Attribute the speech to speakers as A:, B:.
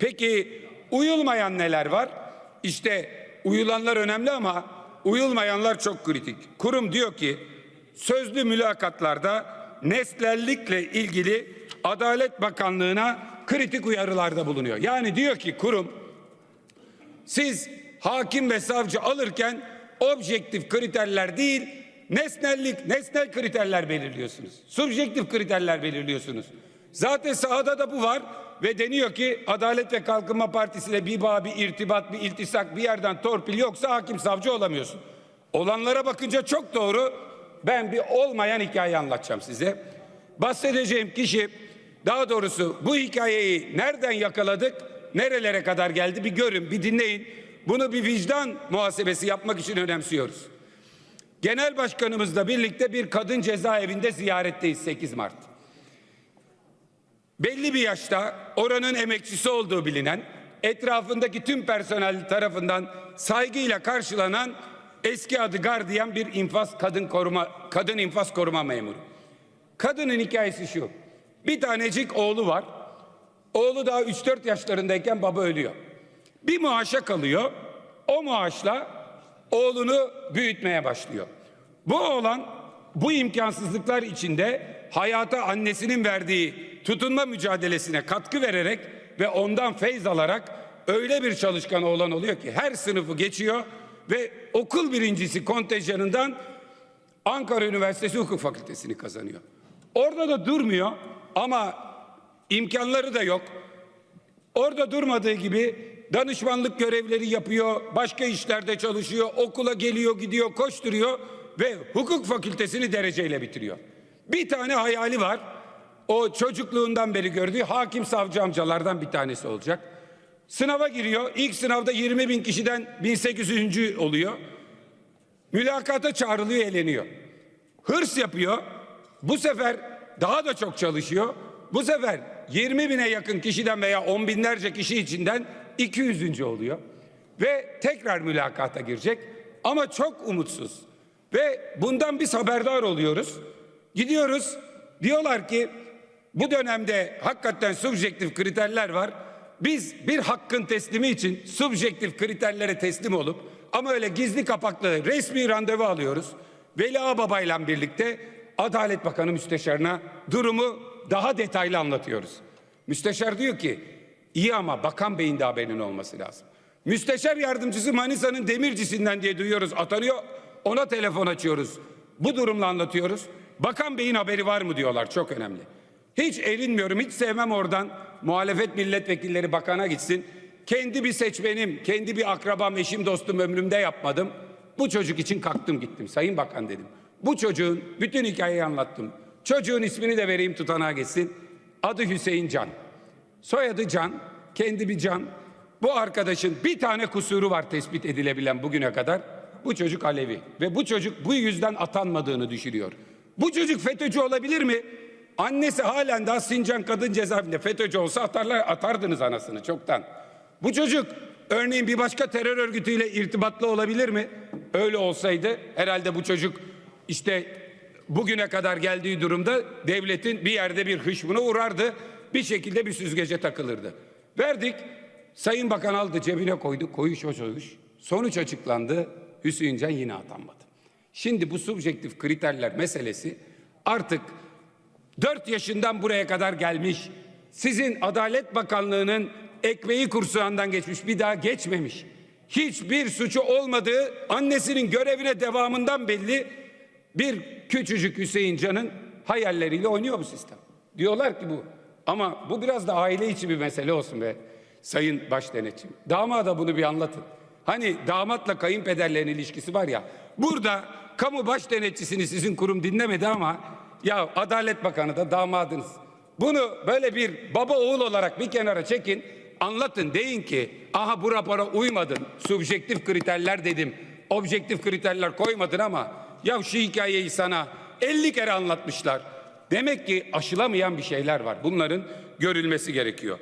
A: Peki uyulmayan neler var? İşte uyulanlar önemli ama uyulmayanlar çok kritik. Kurum diyor ki sözlü mülakatlarda nesnellikle ilgili Adalet Bakanlığı'na kritik uyarılarda bulunuyor. Yani diyor ki kurum siz hakim ve savcı alırken objektif kriterler değil, nesnellik, nesnel kriterler belirliyorsunuz. Subjektif kriterler belirliyorsunuz. Zaten sahada da bu var ve deniyor ki Adalet ve Kalkınma Partisi ile bir bağ, bir irtibat, bir iltisak, bir yerden torpil yoksa hakim savcı olamıyorsun. Olanlara bakınca çok doğru. Ben bir olmayan hikaye anlatacağım size. Bahsedeceğim kişi daha doğrusu bu hikayeyi nereden yakaladık, nerelere kadar geldi bir görün, bir dinleyin. Bunu bir vicdan muhasebesi yapmak için önemsiyoruz. Genel Başkanımızla birlikte bir kadın cezaevinde ziyaretteyiz 8 Mart. Belli bir yaşta oranın emekçisi olduğu bilinen, etrafındaki tüm personel tarafından saygıyla karşılanan eski adı gardiyan bir infaz kadın koruma kadın infaz koruma memuru. Kadının hikayesi şu. Bir tanecik oğlu var. Oğlu daha 3-4 yaşlarındayken baba ölüyor. Bir maaşa kalıyor. O maaşla oğlunu büyütmeye başlıyor. Bu oğlan bu imkansızlıklar içinde hayata annesinin verdiği tutunma mücadelesine katkı vererek ve ondan feyz alarak öyle bir çalışkan oğlan oluyor ki her sınıfı geçiyor ve okul birincisi kontenjanından Ankara Üniversitesi Hukuk Fakültesini kazanıyor. Orada da durmuyor ama imkanları da yok. Orada durmadığı gibi danışmanlık görevleri yapıyor, başka işlerde çalışıyor, okula geliyor, gidiyor, koşturuyor ve hukuk fakültesini dereceyle bitiriyor. Bir tane hayali var. O çocukluğundan beri gördüğü hakim savcı amcalardan bir tanesi olacak. Sınava giriyor. İlk sınavda 20 bin kişiden 1800. oluyor. Mülakata çağrılıyor, eleniyor. Hırs yapıyor. Bu sefer daha da çok çalışıyor. Bu sefer 20 bine yakın kişiden veya on binlerce kişi içinden 200. oluyor. Ve tekrar mülakata girecek ama çok umutsuz. Ve bundan biz haberdar oluyoruz. Gidiyoruz diyorlar ki bu dönemde hakikaten subjektif kriterler var. Biz bir hakkın teslimi için subjektif kriterlere teslim olup ama öyle gizli kapaklı resmi randevu alıyoruz. Veli Ağbaba birlikte Adalet Bakanı Müsteşarına durumu daha detaylı anlatıyoruz. Müsteşar diyor ki iyi ama Bakan Bey'in de haberinin olması lazım. Müsteşar yardımcısı Manisa'nın demircisinden diye duyuyoruz atanıyor. Ona telefon açıyoruz. Bu durumla anlatıyoruz. Bakan Bey'in haberi var mı diyorlar çok önemli. Hiç erinmiyorum hiç sevmem oradan muhalefet milletvekilleri bakana gitsin. Kendi bir seçmenim, kendi bir akrabam, eşim, dostum ömrümde yapmadım. Bu çocuk için kalktım gittim. Sayın Bakan dedim. Bu çocuğun bütün hikayeyi anlattım. Çocuğun ismini de vereyim tutanağa geçsin. Adı Hüseyin Can. Soyadı Can. Kendi bir Can. Bu arkadaşın bir tane kusuru var tespit edilebilen bugüne kadar. Bu çocuk Alevi. Ve bu çocuk bu yüzden atanmadığını düşünüyor. Bu çocuk FETÖ'cü olabilir mi? Annesi halen daha Sincan Kadın Cezaevinde FETÖ'cü olsa atarlar, atardınız anasını çoktan. Bu çocuk örneğin bir başka terör örgütüyle irtibatlı olabilir mi? Öyle olsaydı herhalde bu çocuk işte bugüne kadar geldiği durumda devletin bir yerde bir hışmına uğrardı. Bir şekilde bir süzgece takılırdı. Verdik. Sayın Bakan aldı cebine koydu. Koyuş hoş hoş. Sonuç açıklandı. Hüseyin Can yine atanmadı. Şimdi bu subjektif kriterler meselesi artık 4 yaşından buraya kadar gelmiş. Sizin Adalet Bakanlığı'nın ekmeği kursağından geçmiş bir daha geçmemiş. Hiçbir suçu olmadığı annesinin görevine devamından belli bir küçücük Hüseyin Can'ın hayalleriyle oynuyor bu sistem. Diyorlar ki bu. Ama bu biraz da aile içi bir mesele olsun be sayın baş denetçim. Damada bunu bir anlatın. Hani damatla kayınpederlerin ilişkisi var ya. Burada kamu baş denetçisini sizin kurum dinlemedi ama ya Adalet Bakanı da damadınız. Bunu böyle bir baba oğul olarak bir kenara çekin. Anlatın deyin ki aha bu rapora uymadın. Subjektif kriterler dedim. Objektif kriterler koymadın ama ya şu hikayeyi sana 50 kere anlatmışlar. Demek ki aşılamayan bir şeyler var. Bunların görülmesi gerekiyor.